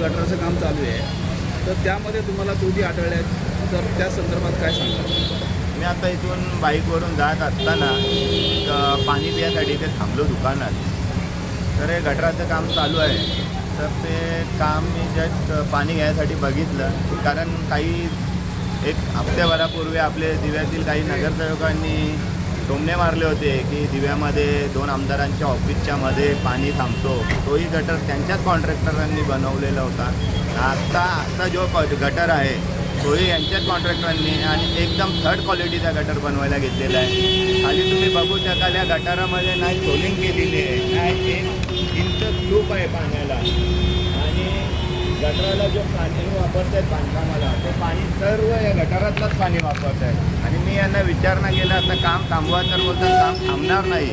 काम चालू आहे. तर त्यामध्ये तुम्हाला त्रुटी आढळल्या तर त्या संदर्भात काय सांगाल? मी आता इथून बाईकवरून जात असताना पाणी पिण्यासाठी इथे थांबलो दुकानात. तर हे गटराचं काम चालू आहे. तर ते काम मी जस्ट पाणी घ्यायसाठी बघितलं. कारण काही एक हप्त्याभरापूर्वी आपले दिव्यातील काही नगरसेवकांनी टोमणे मारले होते की दिव्यामध्ये दोन आमदारांच्या ऑफिसच्या मध्ये पाणी थांबतो. तोही गटर त्यांच्याच कॉन्ट्रॅक्टरांनी बनवलेला होता. आत्ता आता जो गटर आहे तोही यांच्याच कॉन्ट्रॅक्टरांनी आणि एकदम थर्ड क्वालिटीचा गटर बनवायला घेतलेला आहे. खाली तुम्ही बघू शकाल या गटारामध्ये नाही सोलिंग केलेली आहे नाही एक इंच स्लूप आहे पाण्याला. गटराला जो पाणी वापरत आहेत बांधकामाला ते पाणी सर्व या गटारातलंच पाणी वापरत आहेत आणि मी यांना विचारणा केला आता काम थांबवा तर बोलतात काम थांबणार नाही.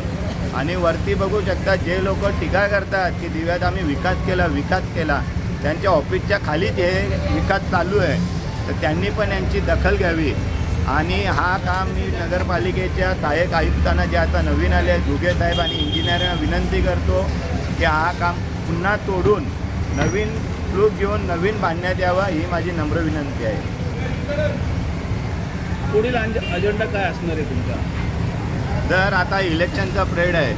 आणि वरती बघू शकता जे लोक टीका करतात की दिव्यात आम्ही विकास केला विकास केला त्यांच्या ऑफिसच्या खालीच हे विकास चालू आहे. तर त्यांनी पण यांची दखल घ्यावी. आणि हा काम मी नगरपालिकेच्या सहाय्यक आयुक्तांना जे आता नवीन आले आहेत घुगे साहेब आणि इंजिनियरांना विनंती करतो की हा काम पुन्हा तोडून नवीन फ्लूक घेऊन नवीन बांधण्यात यावा ही माझी नम्र विनंती आहे. पुढील अंज- अजेंडा काय असणार आहे तुमचा? जर आता इलेक्शनचा प्रेड आहे.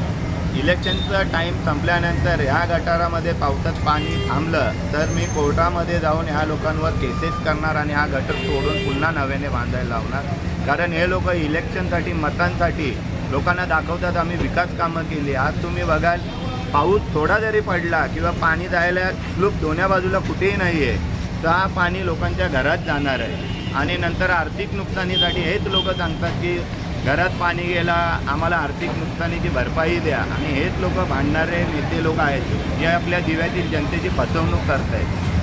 इलेक्शनचा टाईम संपल्यानंतर ह्या गटारामध्ये पावसात पाणी थांबलं तर मी कोर्टामध्ये जाऊन ह्या लोकांवर केसेस करणार आणि हा गटर तोडून पुन्हा नव्याने बांधायला लावणार. कारण हे लोक इलेक्शनसाठी मतांसाठी लोकांना दाखवतात आम्ही विकास कामं केली. आज तुम्ही बघाल पाऊस थोडा जरी पडला किंवा पाणी जायला स्लूप दोन्ही बाजूला कुठेही नाही आहे तर हा पाणी लोकांच्या घरात जाणार आहे. आणि नंतर आर्थिक नुकसानीसाठी हेच लोक सांगतात की घरात पाणी गेला आम्हाला आर्थिक नुकसानीची भरपाई द्या. आणि हेच लोक भांडणारे नेते लोक आहेत जे आपल्या दिव्यातील जनतेची फसवणूक करत आहेत